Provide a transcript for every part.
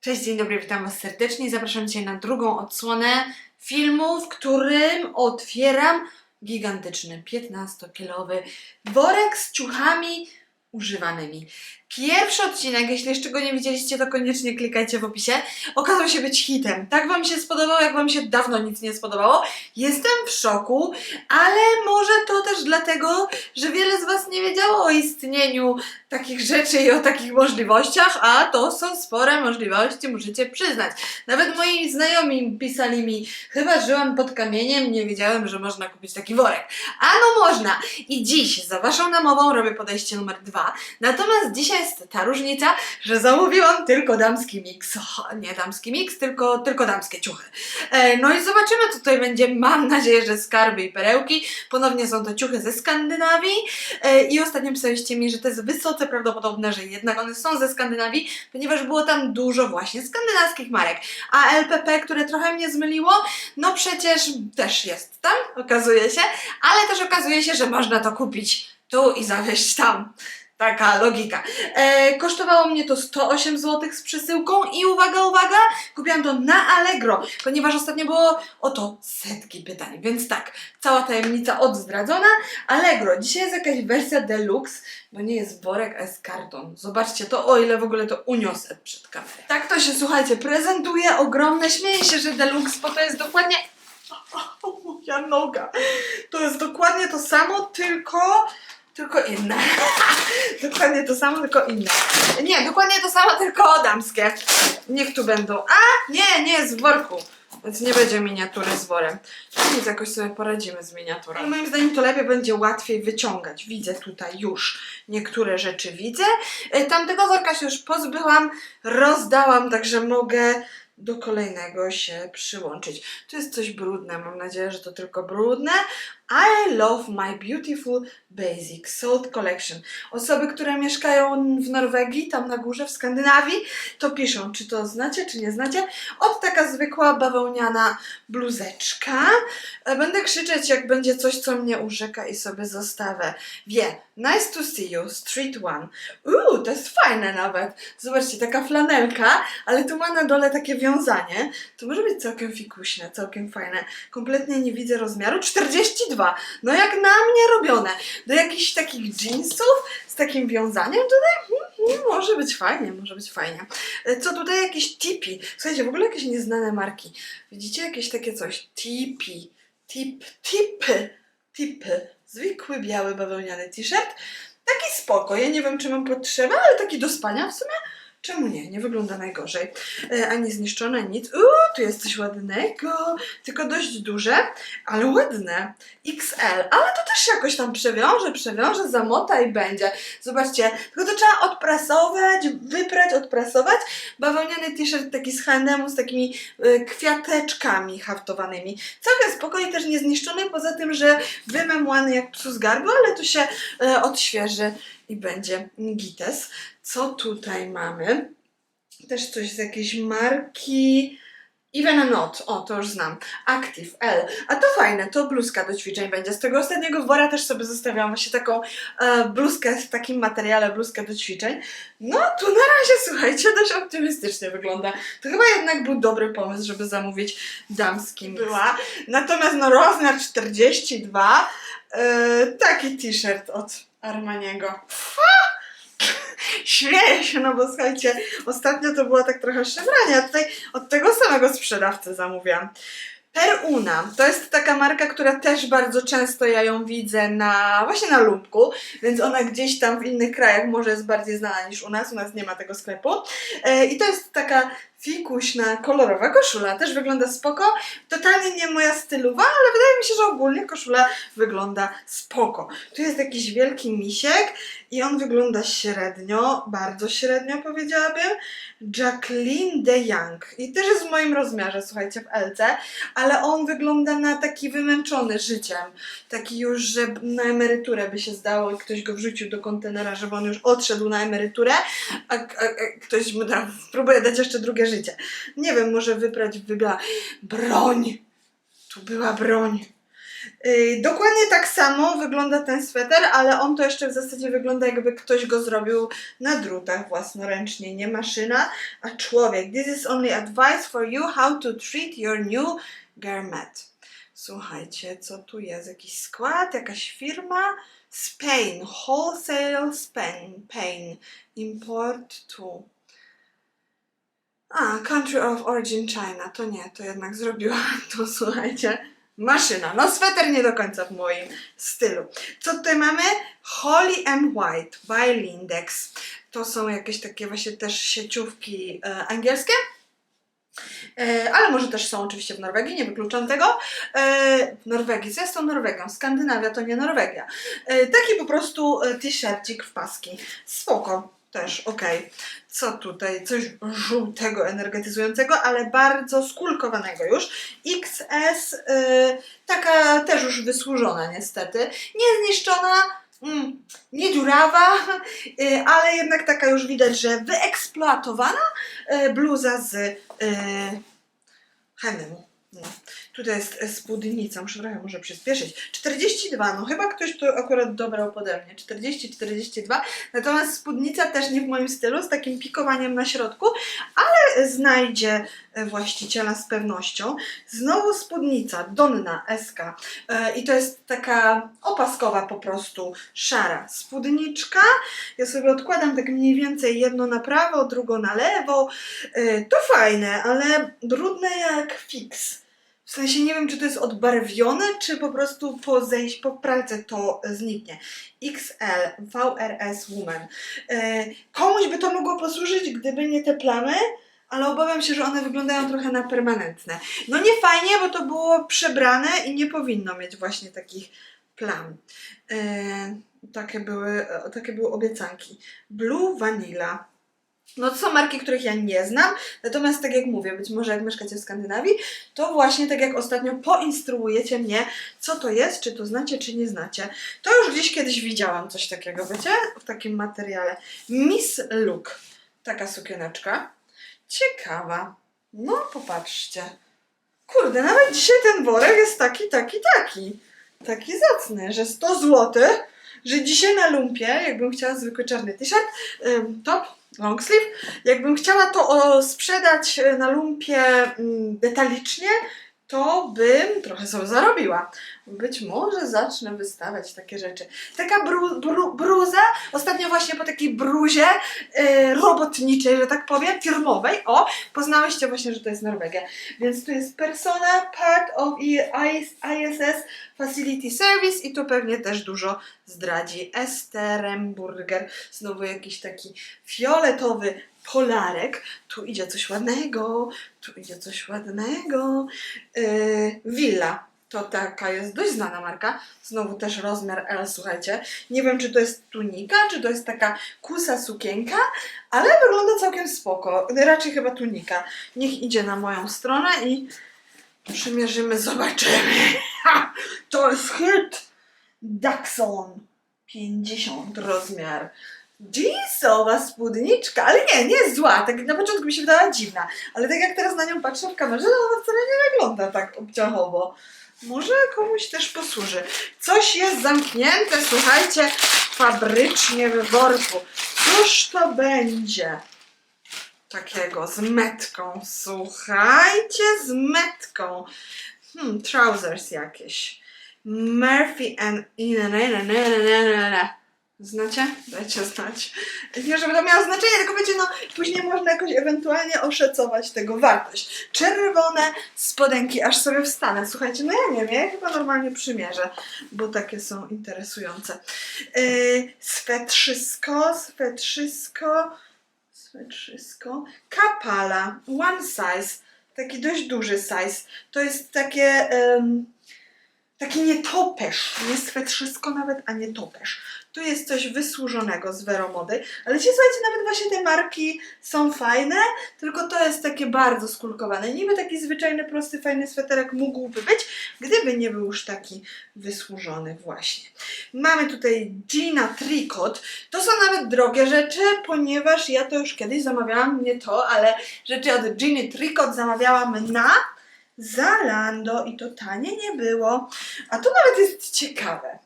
Cześć, dzień dobry, witam Was serdecznie zapraszam Cię na drugą odsłonę filmu, w którym otwieram gigantyczny 15-kilowy worek z ciuchami używanymi. Pierwszy odcinek, jeśli jeszcze go nie widzieliście, to koniecznie klikajcie w opisie. Okazał się być hitem. Tak Wam się spodobało, jak Wam się dawno nic nie spodobało. Jestem w szoku, ale może to też dlatego, że wiele z Was nie wiedziało o istnieniu takich rzeczy i o takich możliwościach, a to są spore możliwości, musicie przyznać. Nawet moi znajomi pisali mi, chyba żyłam pod kamieniem, nie wiedziałem, że można kupić taki worek. A no można! I dziś za Waszą namową robię podejście numer dwa. Natomiast dzisiaj jest ta różnica, że zamówiłam tylko damski miks. Nie damski miks, tylko, tylko damskie ciuchy. E, no i zobaczymy, co tutaj będzie. Mam nadzieję, że skarby i perełki. Ponownie są to ciuchy ze Skandynawii. E, I ostatnio pisaliście mi, że to jest wysoce prawdopodobne, że jednak one są ze Skandynawii, ponieważ było tam dużo właśnie skandynawskich marek. A LPP, które trochę mnie zmyliło, no przecież też jest tam, okazuje się, ale też okazuje się, że można to kupić tu i zawieźć tam. Taka logika. E, kosztowało mnie to 108 zł z przesyłką i uwaga, uwaga, kupiłam to na Allegro, ponieważ ostatnio było o to setki pytań, więc tak, cała tajemnica odzdradzona. Allegro, dzisiaj jest jakaś wersja deluxe, bo nie jest worek, a jest karton. Zobaczcie to, o ile w ogóle to uniosę przed kamerą. Tak to się, słuchajcie, prezentuje ogromne, śmieję się, że deluxe, bo to jest dokładnie... O, o, moja noga. To jest dokładnie to samo, tylko... Tylko inne. dokładnie to samo, tylko inne. Nie, dokładnie to samo, tylko damskie. Niech tu będą. A, nie, nie, z worku. Więc nie będzie miniatury z worem. Nic, jakoś sobie poradzimy z miniaturą. Moim zdaniem to lepiej będzie łatwiej wyciągać. Widzę tutaj już niektóre rzeczy widzę. E, Tamtego worka się już pozbyłam, rozdałam, także mogę do kolejnego się przyłączyć. Tu jest coś brudne, mam nadzieję, że to tylko brudne. I love my beautiful basic salt collection. Osoby, które mieszkają w Norwegii, tam na górze, w Skandynawii, to piszą, czy to znacie, czy nie znacie. Od taka zwykła bawełniana bluzeczka. Będę krzyczeć, jak będzie coś, co mnie urzeka i sobie zostawię. Wie, nice to see you, street one. Uuu, to jest fajne nawet. Zobaczcie, taka flanelka, ale tu ma na dole takie wiązanie. To może być całkiem fikuśne, całkiem fajne. Kompletnie nie widzę rozmiaru. 42. No jak na mnie robione. Do jakichś takich jeansów z takim wiązaniem tutaj hmm, hmm, może być fajnie, może być fajnie. E, Co tutaj jakieś tipi. Słuchajcie, w ogóle jakieś nieznane marki. Widzicie jakieś takie coś? Tipi. Tip, tipy. Tipy. Zwykły biały bawełniany t-shirt. Taki spoko. Ja nie wiem, czy mam potrzebę, ale taki do spania w sumie. Czemu nie? Nie wygląda najgorzej. E, ani zniszczone, nic. Uuu, tu jest coś ładnego. Tylko dość duże, ale ładne. XL. Ale to też jakoś tam przewiąże, przewiąże, zamota i będzie. Zobaczcie, tylko to trzeba odprasować, wyprać, odprasować. Bawełniany t-shirt taki z H&M z takimi e, kwiateczkami haftowanymi. Całkiem spokojnie, też niezniszczony, poza tym, że wymemłany jak psu z garbu, ale tu się e, odświeży i będzie gites. Co tutaj mamy? Też coś z jakiejś marki. Even a Not, o to już znam. Active L. A to fajne, to bluzka do ćwiczeń będzie. Z tego ostatniego wora też sobie zostawiałam właśnie taką e, bluzkę w takim materiale, bluzkę do ćwiczeń. No tu na razie, słuchajcie, dość optymistycznie wygląda. To chyba jednak był dobry pomysł, żeby zamówić damski była. Natomiast no rozmiar 42, e, taki t-shirt od Armaniego. Śmieję się, no bo słuchajcie, ostatnio to było tak trochę szemranie, a tutaj od tego samego sprzedawcy zamówiłam. Peruna to jest taka marka, która też bardzo często ja ją widzę na właśnie na lubku, więc ona gdzieś tam w innych krajach może jest bardziej znana niż u nas, u nas nie ma tego sklepu. E, I to jest taka fikuśna, kolorowa koszula, też wygląda spoko. Totalnie nie moja stylowa, ale wydaje mi się, że ogólnie koszula wygląda spoko. Tu jest jakiś wielki misiek i on wygląda średnio, bardzo średnio powiedziałabym. Jacqueline de Young. I też jest w moim rozmiarze, słuchajcie, w LC, ale on wygląda na taki wymęczony życiem. Taki już, że na emeryturę by się zdało i ktoś go wrzucił do kontenera, żeby on już odszedł na emeryturę, a, a, a ktoś mu tam próbuje dać jeszcze drugie życie. Nie wiem, może wybrać, wybrała broń. Tu była broń. Yy, dokładnie tak samo wygląda ten sweter, ale on to jeszcze w zasadzie wygląda jakby ktoś go zrobił na drutach własnoręcznie, nie maszyna, a człowiek. This is only advice for you how to treat your new garment. Słuchajcie, co tu jest? Jakiś skład, jakaś firma? Spain, wholesale Spain, Pain, import to. A, country of origin China. To nie, to jednak zrobiła to, słuchajcie. Maszyna. No, sweter nie do końca w moim stylu. Co tutaj mamy? Holly and White by Lindex. To są jakieś takie właśnie też sieciówki e, angielskie. E, ale może też są oczywiście w Norwegii, nie wykluczam tego. E, w Norwegii, co jest tą Norwegią? Skandynawia to nie Norwegia. E, taki po prostu e, t-shircik w paski. Spoko, też okej. Co tutaj? Coś żółtego, energetyzującego, ale bardzo skulkowanego już. XS, e, taka też już wysłużona niestety. Nie zniszczona, mm, nie dziurawa, e, ale jednak taka już widać, że wyeksploatowana e, bluza z e, Henemu. No. Tutaj jest spódnica, muszę trochę może przyspieszyć. 42, no chyba ktoś to akurat dobrał pode mnie. 40-42, natomiast spódnica też nie w moim stylu, z takim pikowaniem na środku, ale znajdzie e, właściciela z pewnością. Znowu spódnica, Donna SK e, i to jest taka opaskowa po prostu, szara spódniczka. Ja sobie odkładam tak mniej więcej jedno na prawo, drugo na lewo. E, To fajne, ale brudne jak fix. W sensie nie wiem, czy to jest odbarwione, czy po prostu po zejść, po pralce to zniknie. XL, VRS Woman. E, komuś by to mogło posłużyć, gdyby nie te plamy, ale obawiam się, że one wyglądają trochę na permanentne. No nie fajnie, bo to było przebrane i nie powinno mieć właśnie takich plam. E, takie, były, takie były obiecanki. Blue Vanilla. No to są marki, których ja nie znam, natomiast tak jak mówię, być może jak mieszkacie w Skandynawii, to właśnie tak jak ostatnio poinstruujecie mnie, co to jest, czy to znacie, czy nie znacie. To już gdzieś kiedyś widziałam coś takiego, wiecie, w takim materiale. Miss Look, taka sukieneczka. Ciekawa. No, popatrzcie. Kurde, nawet dzisiaj ten worek jest taki, taki, taki. Taki zacny, że 100 zł, że dzisiaj na lumpie, jakbym chciała zwykły czarny t-shirt, top, long sleeve, jakbym chciała to sprzedać e, na lumpie mm, detalicznie, to bym trochę sobie zarobiła. Być może zacznę wystawiać takie rzeczy. Taka bru, bru, bruza, ostatnio właśnie po takiej bruzie e, robotniczej, że tak powiem, firmowej, o, poznałyście właśnie, że to jest Norwegia. Więc tu jest persona, part of IS, ISS Facility Service i tu pewnie też dużo zdradzi. Esteremburger, znowu jakiś taki fioletowy polarek. Tu idzie coś ładnego, tu idzie coś ładnego. Yy, Villa. To taka jest dość znana marka. Znowu też rozmiar L, słuchajcie. Nie wiem, czy to jest tunika, czy to jest taka kusa sukienka, ale wygląda całkiem spoko. Raczej chyba tunika. Niech idzie na moją stronę i przymierzymy, zobaczymy. To jest hit! Daxon 50 rozmiar. Jeansowa spódniczka, ale nie, nie jest zła. Tak na początku mi się wydała dziwna, ale tak jak teraz na nią patrzę w kamerze, to ona wcale nie wygląda tak obciachowo. Może komuś też posłuży. Coś jest zamknięte, słuchajcie, fabrycznie w worku. Cóż to będzie? Takiego z metką, słuchajcie, z metką. Hmm, trousers jakieś. Murphy and... Znacie? Dajcie znać. Nie, żeby to miało znaczenie, tylko wiecie, no później można jakoś ewentualnie oszacować tego wartość. Czerwone spodenki, aż sobie wstanę. Słuchajcie, no ja nie wiem, ja chyba normalnie przymierzę, bo takie są interesujące. Yy, swetrzysko, swetrzysko, swetrzysko. Kapala, one size, taki dość duży size. To jest takie... em, Taki nietoperz, nie swetrzysko nawet, a nietoperz. Tu jest coś wysłużonego z Veromody, ale ci słuchajcie, nawet właśnie te marki są fajne, tylko to jest takie bardzo skulkowane. Niby taki zwyczajny, prosty, fajny sweterek mógłby być, gdyby nie był już taki wysłużony właśnie. Mamy tutaj Gina Tricot. To są nawet drogie rzeczy, ponieważ ja to już kiedyś zamawiałam, nie to, ale rzeczy od Giny Tricot zamawiałam na Zalando i to tanie nie było. A to nawet jest ciekawe.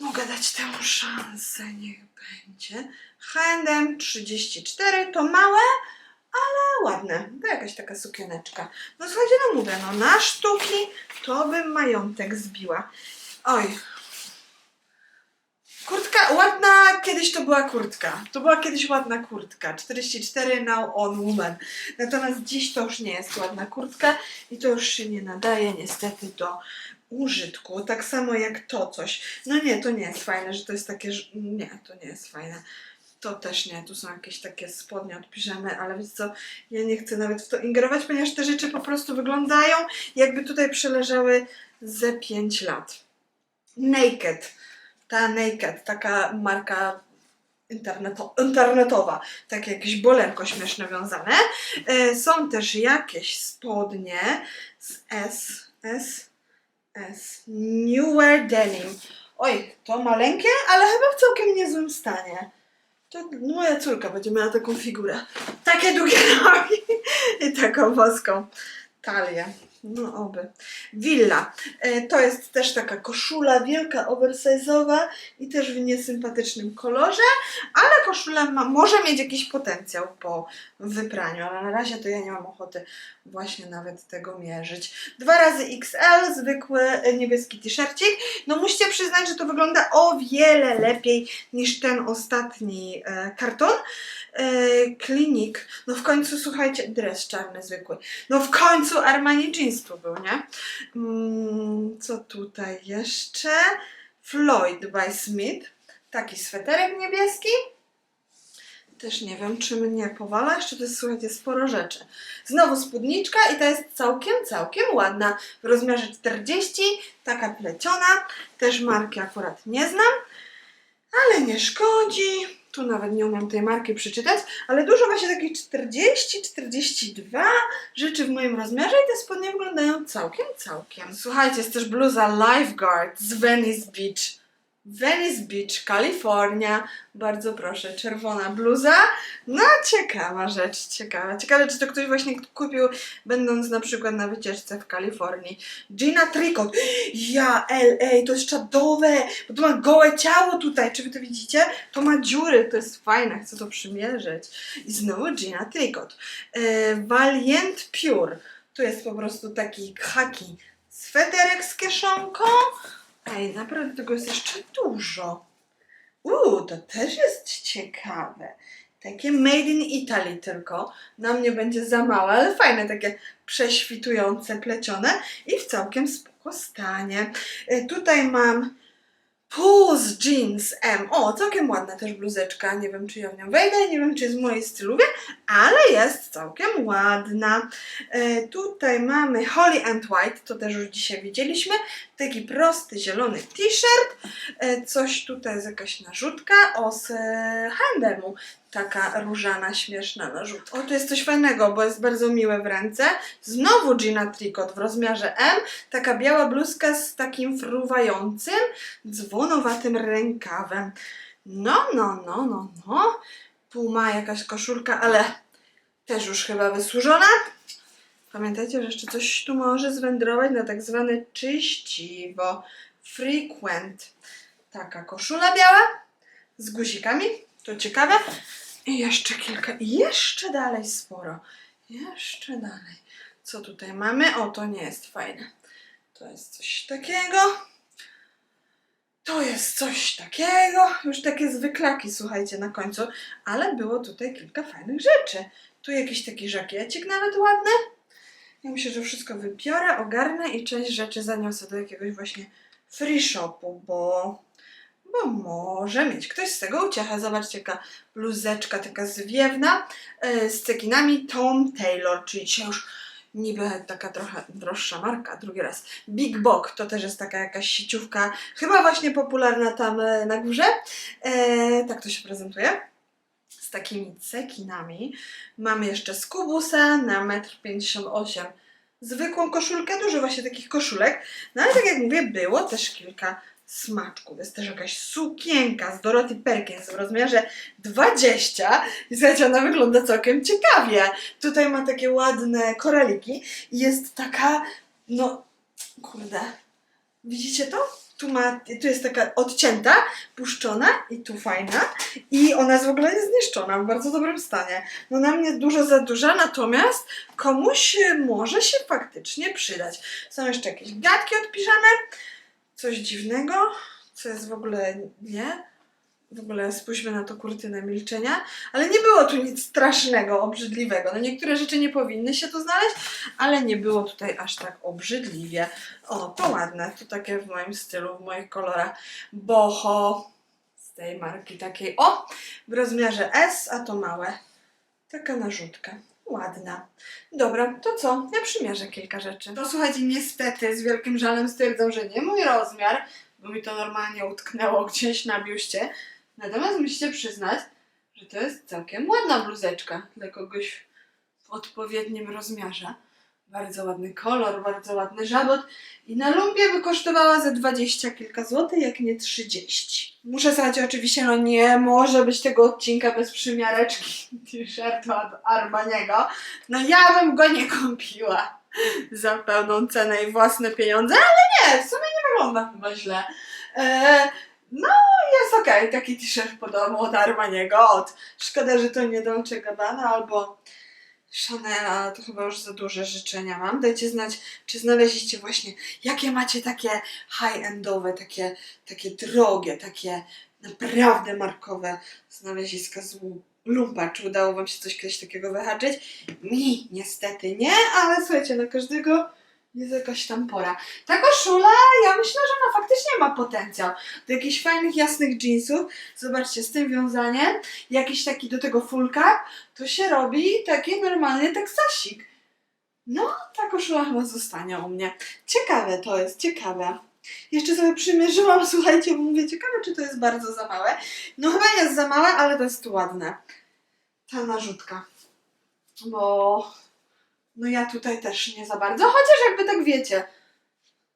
Mogę dać temu szansę, niech będzie. H&M 34 to małe, ale ładne. To jakaś taka sukieneczka. No słuchajcie, no mówię, no na sztuki to bym majątek zbiła. Oj. Kurtka ładna, kiedyś to była kurtka. To była kiedyś ładna kurtka. 44 now on woman. Natomiast dziś to już nie jest ładna kurtka i to już się nie nadaje niestety do użytku. Tak samo jak to coś. No nie, to nie jest fajne, że to jest takie, nie, to nie jest fajne. To też nie, tu są jakieś takie spodnie od piżamy, ale wiecie co, ja nie chcę nawet w to ingerować, ponieważ te rzeczy po prostu wyglądają jakby tutaj przeleżały ze 5 lat. Naked. Ta Naked, taka marka interneto, internetowa, takie jakieś bolerko śmieszne wiązane. E, są też jakieś spodnie z S, S, S, Newer Denim. Oj, to maleńkie, ale chyba w całkiem niezłym stanie. To moja córka będzie miała taką figurę. Takie długie nogi i taką włoską talię. No oby. Villa. E, to jest też taka koszula wielka, oversize'owa i też w niesympatycznym kolorze, ale koszula ma, może mieć jakiś potencjał po wypraniu, ale na razie to ja nie mam ochoty właśnie nawet tego mierzyć. Dwa razy XL, zwykły e, niebieski t-shircik. No musicie przyznać, że to wygląda o wiele lepiej niż ten ostatni e, karton. Klinik. No w końcu, słuchajcie, dres czarny zwykły. No w końcu Armani Jeans tu był, nie? Mm, co tutaj jeszcze? Floyd by Smith. Taki sweterek niebieski. Też nie wiem, czy mnie powala. Jeszcze to jest, słuchajcie, sporo rzeczy. Znowu spódniczka i to jest całkiem, całkiem ładna. W rozmiarze 40, taka pleciona. Też marki akurat nie znam, ale nie szkodzi. Tu nawet nie umiem tej marki przeczytać, ale dużo właśnie takich 40, 42 rzeczy w moim rozmiarze i te spodnie wyglądają całkiem, całkiem. Słuchajcie, jest też bluza Lifeguard z Venice Beach. Venice Beach, Kalifornia. Bardzo proszę, czerwona bluza. No, ciekawa rzecz, ciekawa. Ciekawe, czy to ktoś właśnie kupił, będąc na przykład na wycieczce w Kalifornii. Gina Tricot. Ja, LA, to jest czadowe, bo to ma gołe ciało tutaj. Czy wy to widzicie? To ma dziury, to jest fajne, chcę to przymierzyć. I znowu Gina Tricot. E, Valiant Pure. Tu jest po prostu taki haki sweterek z kieszonką. Ej, naprawdę tego jest jeszcze dużo. Uuu, to też jest ciekawe. Takie made in Italy tylko. Na mnie będzie za małe, ale fajne, takie prześwitujące, plecione i w całkiem spoko stanie. E, Tutaj mam Pulse Jeans M. O, całkiem ładna też bluzeczka. Nie wiem, czy ja w nią wejdę, nie wiem, czy jest w mojej styluwie, ale jest całkiem ładna. E, tutaj mamy Holly and White, to też już dzisiaj widzieliśmy. Taki prosty, zielony t-shirt. E, coś tutaj jest jakaś narzutka. Z e, H&M-u. Taka różana, śmieszna narzutka. O, tu jest coś fajnego, bo jest bardzo miłe w ręce. Znowu Gina Tricot w rozmiarze M. Taka biała bluzka z takim fruwającym, dzwonowatym rękawem. No, no, no, no, no. Tu ma jakaś koszulka, ale też już chyba wysłużona. Pamiętajcie, że jeszcze coś tu może zwędrować na tak zwane czyściwo. Frequent. Taka koszula biała z guzikami. To ciekawe. I jeszcze kilka. I jeszcze dalej sporo. Jeszcze dalej. Co tutaj mamy? O, to nie jest fajne. To jest coś takiego. To jest coś takiego. Już takie zwyklaki, słuchajcie, na końcu. Ale było tutaj kilka fajnych rzeczy. Tu jakiś taki żakiecik nawet ładny. Ja myślę, że wszystko wybiorę, ogarnę i część rzeczy zaniosę do jakiegoś właśnie free shopu, bo, bo może mieć ktoś z tego uciechę. Zobaczcie, jaka bluzeczka taka zwiewna e, z cekinami Tom Taylor, czyli dzisiaj już niby taka trochę droższa marka, drugi raz. Big Bok to też jest taka jakaś sieciówka, chyba właśnie popularna tam e, na górze. E, tak to się prezentuje. Takimi cekinami. Mamy jeszcze z Kubusa na 1,58 m zwykłą koszulkę, dużo właśnie takich koszulek. No ale tak jak mówię, było też kilka smaczku. To jest też jakaś sukienka z Dorothy Perkins w rozmiarze 20 i słuchajcie, ona wygląda całkiem ciekawie. Tutaj ma takie ładne koraliki i jest taka, no, kurde, widzicie to? Tu, ma, tu jest taka odcięta, puszczona i tu fajna i ona jest w ogóle niezniszczona, w bardzo dobrym stanie. No na mnie dużo za duża, natomiast komuś e, może się faktycznie przydać. Są jeszcze jakieś gadki od piżamy, coś dziwnego, co jest w ogóle nie. W ogóle spójrzmy na to kurtynę milczenia, ale nie było tu nic strasznego, obrzydliwego. No niektóre rzeczy nie powinny się tu znaleźć, ale nie było tutaj aż tak obrzydliwie. O, to ładne, to takie w moim stylu, w moich kolorach. Boho z tej marki takiej, o, w rozmiarze S, a to małe. Taka narzutka. Ładna. Dobra, to co? Ja przymierzę kilka rzeczy. To słuchajcie, niestety z wielkim żalem stwierdzam, że nie mój rozmiar, bo mi to normalnie utknęło gdzieś na biuście. Natomiast musicie przyznać, że to jest całkiem ładna bluzeczka dla kogoś w odpowiednim rozmiarze. Bardzo ładny kolor, bardzo ładny żabot i na lumpie by kosztowała ze 20 kilka złotych, jak nie 30. Muszę słuchać, oczywiście, no nie może być tego odcinka bez przymiareczki t-shirtu od Armaniego. No ja bym go nie kupiła za pełną cenę i własne pieniądze, ale nie, w sumie nie wygląda chyba źle. E, no jest okej, taki t-shirt podobny od Armaniego, od szkoda, że to nie Dolce Gabbana albo Chanela, to chyba już za duże życzenia mam. Dajcie znać, czy znaleźliście właśnie, jakie macie takie high-endowe, takie, takie drogie, takie naprawdę markowe znaleziska z lumpa. Czy udało Wam się coś kiedyś takiego wyhaczyć? Mi niestety nie, ale słuchajcie, na każdego jest jakaś tam pora. Ta koszula, ja myślę, że ona faktycznie ma potencjał. Do jakichś fajnych, jasnych jeansów. Zobaczcie, z tym wiązaniem, jakiś taki do tego full cap, to się robi taki normalny teksasik. No, ta koszula chyba zostanie u mnie. Ciekawe to jest, ciekawe. Jeszcze sobie przymierzyłam, słuchajcie, bo mówię, ciekawe, czy to jest bardzo za małe. No chyba jest za małe, ale to jest ładne. Ta narzutka. Bo no ja tutaj też nie za bardzo, chociaż jakby tak wiecie,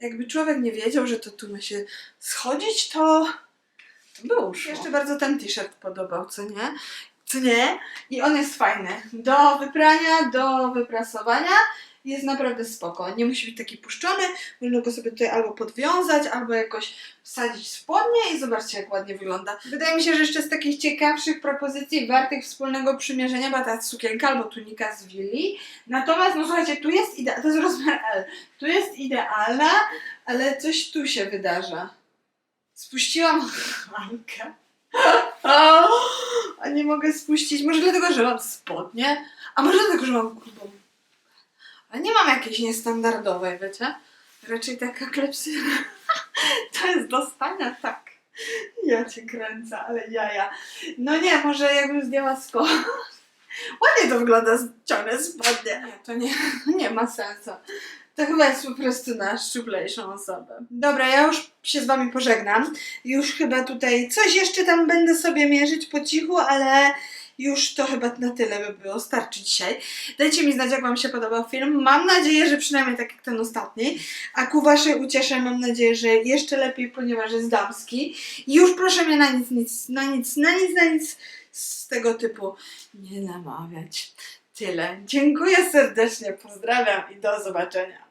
jakby człowiek nie wiedział, że to tu ma się schodzić, to, to by uszło. Jeszcze bardzo ten t-shirt podobał, co nie? Co nie? I on jest fajny. Do wyprania, do wyprasowania. Jest naprawdę spoko. Nie musi być taki puszczony. Można go sobie tutaj albo podwiązać, albo jakoś wsadzić w spodnie i zobaczcie, jak ładnie wygląda. Wydaje mi się, że jeszcze z takich ciekawszych propozycji wartych wspólnego przymierzenia była ta sukienka albo tunika z Willi. Natomiast, no słuchajcie, tu jest idealna, to jest rozmiar L. Tu jest idealna, ale coś tu się wydarza. Spuściłam klamkę. A nie mogę spuścić. Może dlatego, że mam spodnie, a może dlatego, że mam grubą. Ale nie mam jakiejś niestandardowej, wiecie? Raczej taka klepsyna. To jest do spania, tak. Ja cię kręcę, ale jaja. No nie, może jakbym zdjęła spod. Ładnie to wygląda, ciągle spodnie. Nie, to nie, nie ma sensu. To chyba jest po prostu na szczuplejszą osobę. Dobra, ja już się z wami pożegnam. Już chyba tutaj coś jeszcze tam będę sobie mierzyć po cichu, ale już to chyba na tyle by było. Starczy dzisiaj. Dajcie mi znać, jak wam się podobał film. Mam nadzieję, że przynajmniej tak jak ten ostatni. A ku waszej uciesze mam nadzieję, że jeszcze lepiej, ponieważ jest damski. I już proszę mnie na nic, nic, na nic, na nic, na nic z tego typu nie namawiać. Tyle. Dziękuję serdecznie, pozdrawiam i do zobaczenia.